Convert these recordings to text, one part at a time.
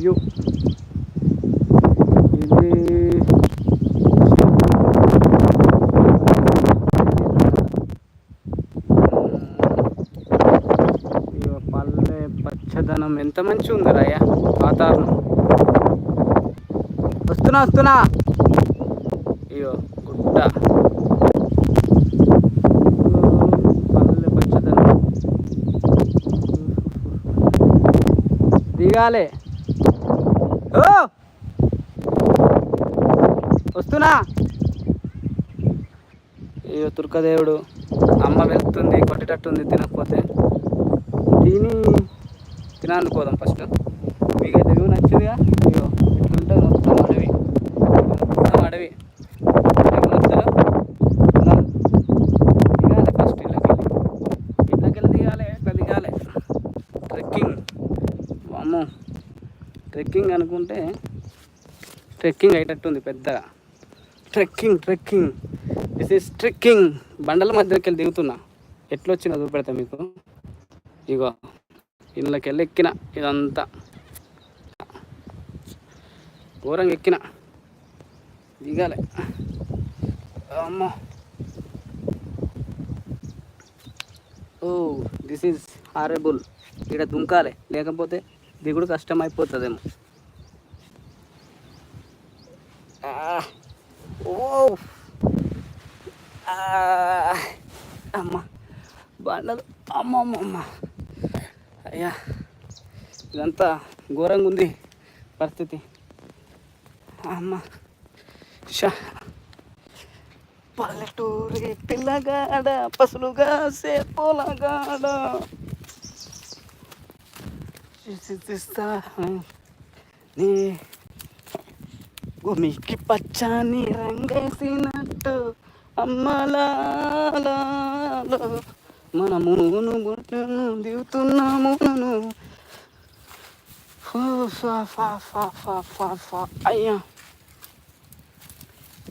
View ఇది పల్లె పచ్చదనం. ఎంత మంచిగా ఉంది రాయ వాతావరణం. వస్తున్నా వస్తున్నా. ఇగో గుట్ట. పల్లె పచ్చదనం. దిగాలే. ఓ! వస్తున్నా? అయ్యో తుర్కదేవుడు అమ్మ వెళ్తుంది కొట్టేటట్టుంది తినకపోతే. తిని తిననుకోదాం ఫస్ట్. మీకైతే వ్యూ నచ్చిందిగా? అయ్యో ఇట్లుంటుంది మొత్తం అడవి. మొత్తం అడవి ఎవరు వస్తారు? ఉన్నాం. దిగాలి ఫస్ట్ ఇళ్ళకి ఇళ్ళకెళ్ళి దిగాలి ఇట్లా దిగాలి ట్రెక్కింగ్ అమ్మో ట్రెక్కింగ్ అనుకుంటే ట్రెక్కింగ్ అయ్యేటట్టుంది పెద్దగా. Trekking trekking. This is trekking బండల మధ్యకి వెళ్ళి దిగుతున్నా. ఎట్లొచ్చినా చూపెడతా మీకు. ఇగో ఇందులోకి వెళ్ళి ఎక్కిన ఇదంతా. ఘోరంగా ఎక్కిన. దిగాలి. అమ్మో. ఓ దిస్ ఈజ్ హారబుల్ ఇక్కడ దుంకాలి. లేకపోతే దిగుడు కష్టం అయిపోతుందేమో ఆ, ఓ ఆ, అమ్మ. బండలు. అమ్మ అమ్మ అమ్మ అయ్యా. ఇదంతా ఘోరంగా ఉంది పరిస్థితి. అమ్మ. షా. పల్లెటూరి పిల్లగాడ పసులుగా సేపోలగాడ. చిసిస్తా నీ భూమికి పచ్చని రంగేసినట్టు అమ్మలాలో మన మూను గుంటను దిగుతున్నామును ఫా ఫా ఫా ఫా ఫా ఫా ఫా అయ్యా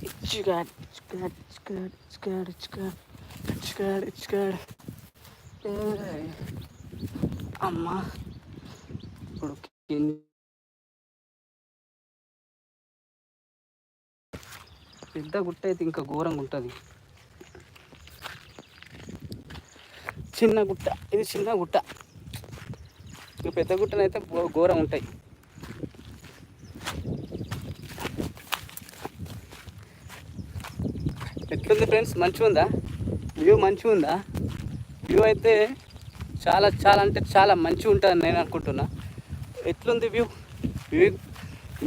ఇచ్చుగాడ్ ఇచ్చుగాడ్ ఇచ్చుగాడ్ ఇచ్చుగాడ్ ఇచ్చుగాడ్ ఇచ్చుగాడ్ ఇచ్చుగాడ్ అమ్మా ఇప్పుడు పెద్ద గుట్ట అయితే ఇంకా ఘోరంగా ఉంటుంది. చిన్న గుట్ట ఇది చిన్న గుట్ట. ఇంకా పెద్ద గుట్టనైతే ఘో- ఘోరం ఉంటాయి. ఎట్లుంది ఫ్రెండ్స్? మంచిగా ఉందా వ్యూ మంచిగా ఉందా వ్యూ అయితే చాలా చాలా అంటే చాలా మంచిగా ఉంటుంది నేను అనుకుంటున్నా. ఎట్లుంది వ్యూ వ్యూ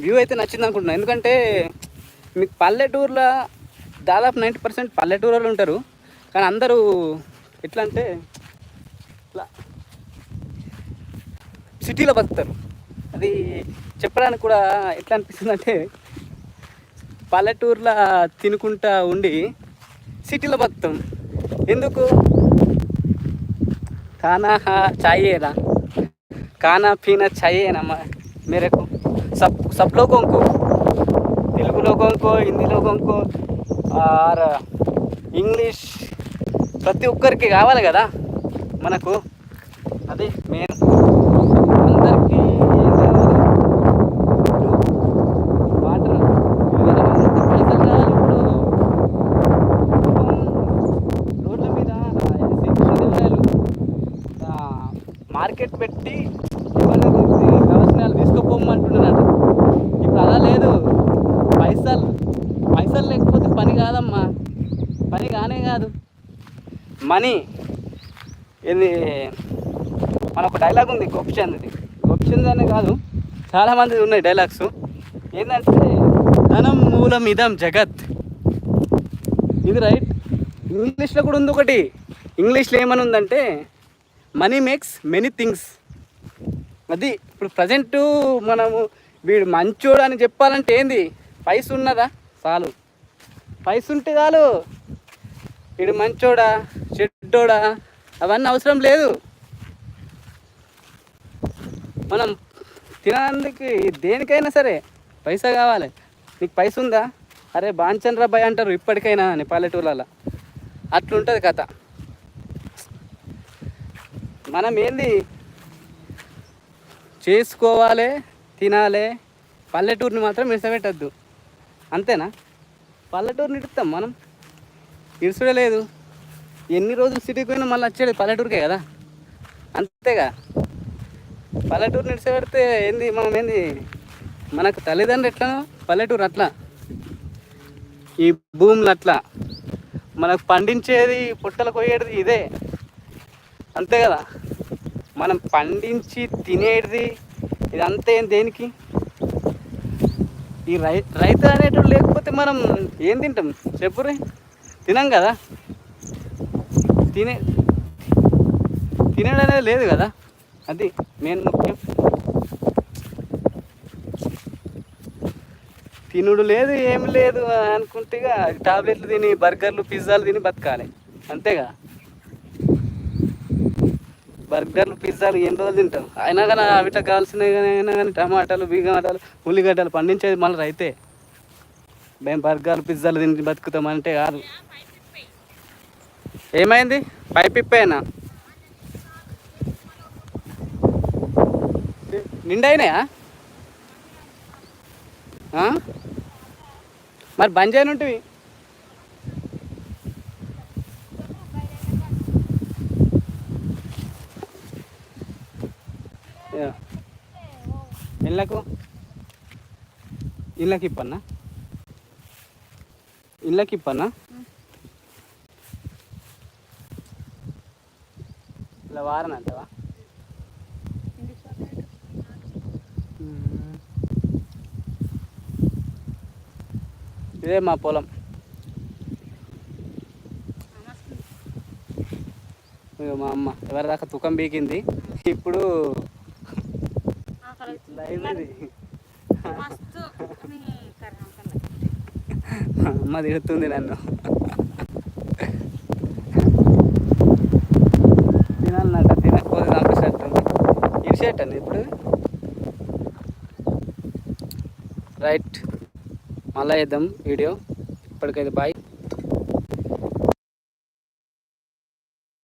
వ్యూ అయితే నచ్చింది అనుకుంటున్నాను ఎందుకంటే మీకు పల్లెటూరులో దాదాపు నైంటీ పర్సెంట్ పల్లెటూరు వాళ్ళు ఉంటారు. కానీ అందరూ ఎట్లా అంటే ఇట్లా సిటీలో బతుకుతారు. అది చెప్పడానికి కూడా ఎట్లా అనిపిస్తుంది అంటే పల్లెటూరులో తినుకుంటా ఉండి సిటీలో బతుకుతాం. ఎందుకు? ఖానా చాయేలా खाना पीना चाहिए ना म- मेरे को सब सब लोगों को तेलुगु लोगों को हिंदी लोगों को और ఇంగ్లీష్ ప్రతి ఒక్కరికి కావాలి కదా మనకు అది మెయిన్ పైసలు పైసలు లేకపోతే పని కాదమ్మా. పని కానే కాదు. మనీ. ఇది మన ఒక డైలాగ్ ఉంది గోపిచంద్ది గోపిచంద్ అనే కాదు చాలామంది ఉన్నాయి డైలాగ్స్ ఏంటంటే ధనం మూలం ఇదం జగత్. ఇది రైట్ ఇంగ్లీష్లో కూడా ఉంది ఒకటి. ఇంగ్లీష్లో ఏమని ఉందంటే మనీ మేక్స్ మెనీ థింగ్స్. అది ఇప్పుడు ప్రజెంట్ మనము వీడు మంచోడు అని చెప్పాలంటే ఏంది? పైసు ఉన్నదా? చాలు. పైస ఉంటే చాలు. ఇడు మంచోడా చెడ్డోడా అవన్నీ అవసరం లేదు. మనం తినడానికి దేనికైనా సరే పైసా కావాలి. నీకు పైస ఉందా? అరే బాంచన్ రాబాయ్ అంటారు ఇప్పటికైనా అని పల్లెటూళ్ళలో అట్లుంటుంది కథ. మనం ఏంది? చేసుకోవాలి తినాలి పల్లెటూరుని మాత్రం మిసపెట్టద్దు అంతేనా? పల్లెటూరు నిడుతాం మనం. ఇడుచుడే లేదు ఎన్ని రోజులు సిటీకి పోయినా మళ్ళీ వచ్చేది పల్లెటూరుకే కదా? అంతేగా. పల్లెటూరు నిడిచబెడితే ఏంది మనం ఏంది? మనకు తల్లిదండ్రులు ఎట్లా? పల్లెటూరు అట్లా. ఈ భూములు అట్లా. మనకు పండించేది పుట్టలు కొయ్యేది ఇదే. అంతే కదా? మనం పండించి తినేది ఇదంతా ఏం దేనికి? ఈ రై రైతు అనేటోడు లేకపోతే మనం ఏం తింటాం? చెప్పురే తినం కదా. తినే తినడం అనేది లేదు కదా. అది మెయిన్ ముఖ్యం. తినుడు లేదు ఏం లేదు అనుకుంటే టాబ్లెట్లు తిని బర్గర్లు పిజ్జాలు తిని బతకాలి. అంతేగా. బర్గర్లు పిజ్జాలు ఎన్ని రోజులు తింటాం అయినా కానీ వీటికి కావాల్సినవి కానీ అయినా కానీ టమాటాలు బీగమాటాలు ఉల్లిగడ్డలు పండించేది మళ్ళీ రైతే. మేము బర్గర్లు పిజ్జాలు తిని బతుకుతామంటే కాదు. ఏమైంది? పైప్ ఇప్పైనా? నిండైనాయా? మరి బంద్ చేయనుంటివి ఇళ్ళకు ఇళ్ళకి? ఇప్పన్నా ఇళ్ళకి ఇప్పన్నా ఇలా వారన అంటవా? ఇదే మా పొలం. మా అమ్మ ఎవరిదాకా తుకం బీకింది ఇప్పుడు అమ్మ తిడుతుంది నన్ను. తినాలన్నట తినకపోతే చంపేసేట్టుంది ఇరిసేటండి ఇప్పుడు? రైట్. మళ్ళీ వేద్దాం వీడియో. ఇప్పటికైతే బాయ్.